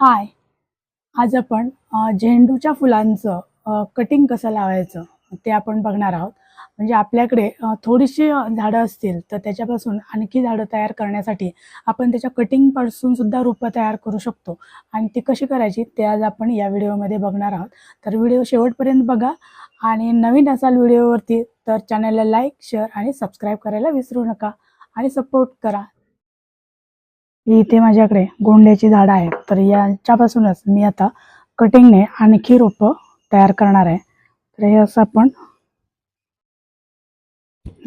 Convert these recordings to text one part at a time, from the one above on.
हाय. आज आपण झेंडूच्या फुलांचं कटिंग कसं लावायचं ते आपण बघणार आहोत. म्हणजे आपल्याकडे थोडीशी झाडं असतील तर त्याच्यापासून आणखी झाडं तयार करण्यासाठी आपण त्याच्या कटिंगपासून सुद्धा रोपं तयार करू शकतो. आणि ती कशी करायची ते आज आपण या व्हिडिओमध्ये बघणार आहोत. तर व्हिडिओ शेवटपर्यंत बघा. आणि नवीन असाल व्हिडिओवरती तर चॅनलला लाईक शेअर आणि सबस्क्राईब करायला विसरू नका. आणि सपोर्ट करा. इथे माझ्याकडे गोंड्याची झाडं आहेत तर याच्यापासूनच मी आता कटिंगने आणखी रोपं तयार करणार आहे. तर हे असं आपण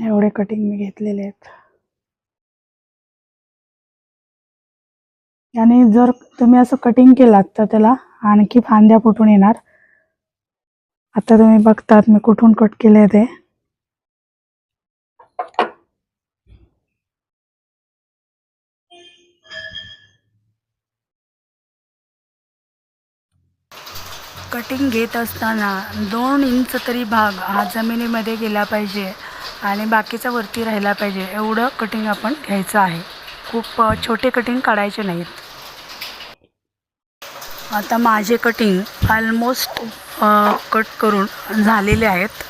एवढे कटिंग मी घेतलेले आहेत. आणि जर तुम्ही असं कटिंग केलात तर त्याला आणखी फांद्या फुटून येणार. आता तुम्ही बघतात मी कुठून कट केले ते. कटिंग घेत असताना दोन इंच तरी भाग हा जमिनीमध्ये गेला पाहिजे आणि बाकीचा वरती राहिला पाहिजे एवढं कटिंग आपण घ्यायचं आहे. खूप छोटे कटिंग काढायचे नाहीत. आता माझे कटिंग ऑलमोस्ट कट करून झालेले आहेत.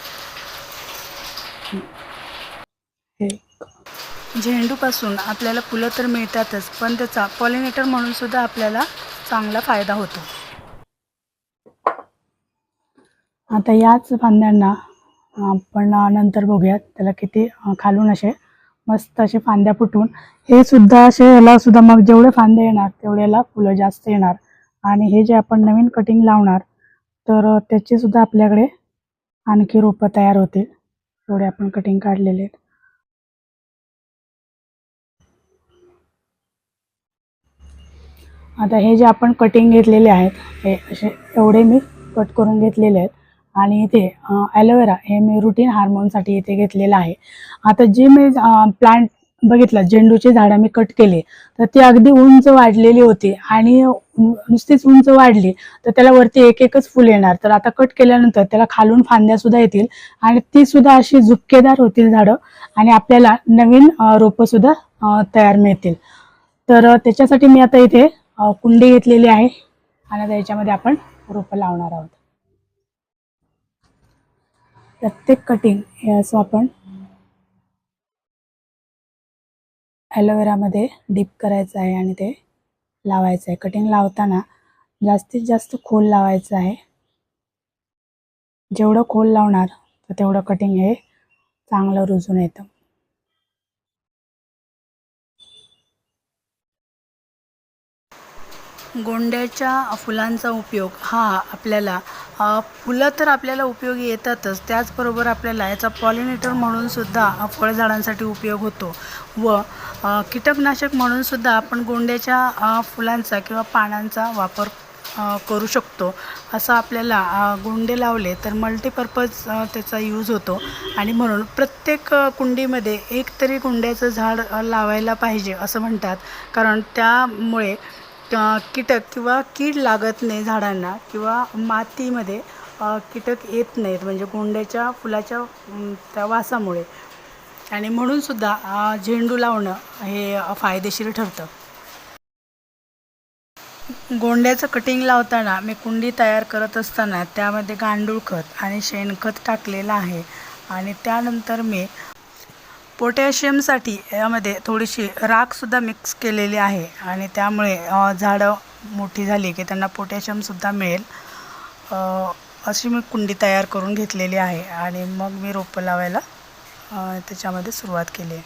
झेंडूपासून आपल्याला फुलं तर मिळतातच पण त्याचा पॉलिनेटर म्हणून सुद्धा आपल्याला चांगला फायदा होतो. आता याच फांद्यांना आपण नंतर बघूयात. त्याला किती खालून असे मस्त असे फांद्या फुटून. हे सुद्धा असे याला सुद्धा मग जेवढे फांदे येणार तेवढ्याला फुलं जास्त येणार. आणि हे जे आपण नवीन कटिंग लावणार तर अ, त्याची सुद्धा आपल्याकडे आणखी रोपं तयार होतील. एवढे आपण कटिंग काढलेले आहेत. आता हे जे आपण कटिंग घेतलेले आहेत हे असे एवढे मी कट करून घेतलेले आहेत. आणि इथे ॲलोवेरा हे मी रुटीन हार्मोनसाठी इथे घेतलेलं आहे. आता जे मी प्लांट बघितलं झेंडूची झाडं मी कट केली तर ती अगदी उंच वाढलेली होती आणि नुसतीच उंच वाढली तर त्याला वरती एक एकच फुल येणार. तर आता कट केल्यानंतर त्याला खालून फांद्या सुद्धा येतील आणि ती सुद्धा अशी झुपकेदार होतील झाडं आणि आपल्याला नवीन रोपं सुद्धा तयार मिळतील. तर त्याच्यासाठी मी आता इथे कुंडी घेतलेली आहे आणि आता याच्यामध्ये आपण रोपं लावणार आहोत. प्रत्येक कटिंग हे असं आपण ॲलोवेरामध्ये डीप करायचं आहे आणि ते लावायचं आहे. कटिंग लावताना जास्तीत जास्त खोल लावायचं आहे. जेवढं खोल लावणार तर तेवढं कटिंग हे चांगलं रुजून येतं. गोंड्याच्या फुलांचा उपयोग हा आपल्याला. फुलं तर आपल्याला उपयोगी येतातच. त्याचबरोबर आपल्याला याचा पॉलिनेटर म्हणून सुद्धा फळझाडांसाठी उपयोग होतो. व कीटकनाशक म्हणून सुद्धा आपण गोंड्याच्या फुलांचा किंवा पानांचा वापर करू शकतो. असं आपल्याला गोंडे लावले तर मल्टीपर्पज त्याचा यूज होतो. आणि म्हणून प्रत्येक कुंडीमध्ये एक तरी गोंड्याचं झाड लावायला पाहिजे असं म्हणतात. कारण त्यामुळे कीटक किंवा कीड लागत नाही झाडांना किंवा मातीमध्ये कीटक येत नाहीत म्हणजे गोंड्याच्या फुलाच्या त्या वासामुळे. आणि म्हणूनसुद्धा झेंडू लावणं हे फायदेशीर ठरतं. गोंड्याचं कटिंग लावताना मी कुंडी तयार करत असताना त्यामध्ये गांडूळ खत आणि शेणखत टाकलेलं आहे. आणि त्यानंतर मी पोटॅशियमसाठी यामध्ये थोडीशी राखसुद्धा मिक्स केलेली आहे आणि त्यामुळे झाडं मोठी झाली की त्यांना पोटॅशियमसुद्धा मिळेल. अशी मी कुंडी तयार करून घेतलेली आहे आणि मग मी रोपं लावायला त्याच्यामध्ये सुरुवात केली आहे.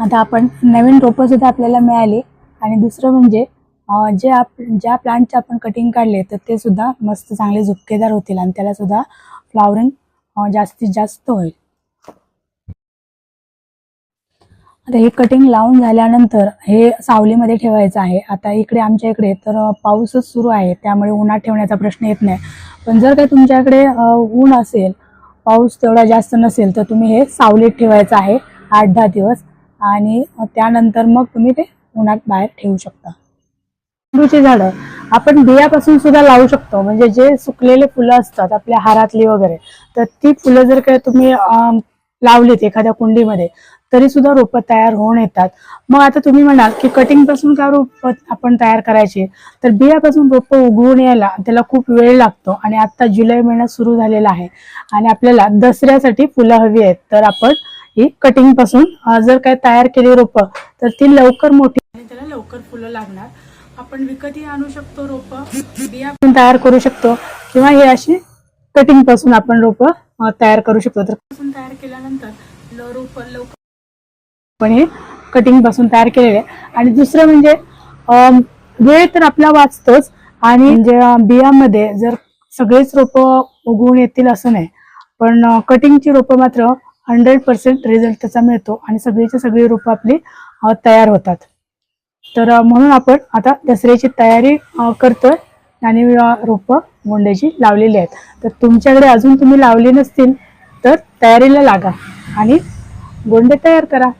आता आपण नवीन रोपंसुद्धा आपल्याला मिळाली आणि दुसरं म्हणजे जे आप ज्या प्लांटचे आपण कटिंग काढले तर ते सुद्धा मस्त चांगले झुपकेदार होतील आणि त्याला सुद्धा फ्लावरिंग जास्तीत जास्त होईल. आता हे कटिंग लावून झाल्यानंतर हे सावलीमध्ये ठेवायचं आहे. आता इकडे आमच्या इकडे तर पाऊसच सुरू आहे त्यामुळे उन्हात ठेवण्याचा प्रश्न येत नाही. पण जर काही तुमच्याकडे ऊन असेल पाऊस तेवढा जास्त नसेल तर तुम्ही हे सावलीत ठेवायचं आहे आठ दहा दिवस. आणि त्यानंतर मग तुम्ही ते उन्हात बाहेर ठेवू शकता. झेंडूची झाडं आपण बियापासून सुद्धा लावू शकतो. म्हणजे जे सुकलेले फुलं असतात आपल्या हारातली वगैरे तर ती फुलं जर काय तुम्ही लावलीत एखाद्या कुंडीमध्ये तरी सुद्धा रोपं तयार होऊन येतात. मग आता तुम्ही म्हणाल की कटिंगपासून का रोप आपण तयार करायची? तर बियापासून रोपं उगवून यायला त्याला खूप वेळ लागतो आणि आता जुलै महिना सुरू झालेला आहे आणि आपल्याला दसऱ्यासाठी फुलं हवी आहेत. तर आपण ही कटिंगपासून जर काय तयार केली रोपं तर ती लवकर मोठी आणि त्याला लवकर फुलं लागणार. आपण विकतही आणू शकतो रोपं. बिया तयार करू शकतो. किंवा हे अशी कटिंगपासून आपण रोपं तयार करू शकतो. तर पासून तयार केल्यानंतर रोपं लवकर पण हे कटिंगपासून तयार केलेले. आणि दुसरं म्हणजे वेळ तर आपला वाचतोच. आणि म्हणजे बियामध्ये जर सगळेच रोपं उगवून येतील असं नाही पण कटिंगची रोपं मात्र हंड्रेड पर्सेंट रिझल्ट त्याचा मिळतो आणि सगळीची सगळी रोपं आपली तयार होतात. तर म्हणून आपण आता दसऱ्याची तयारी करतोय. आणि रोपं गोंड्याची लावलेली आहेत. तर तुमच्याकडे अजून तुम्ही लावली नसतील तर तयारीला लागा आणि गोंडे तयार करा.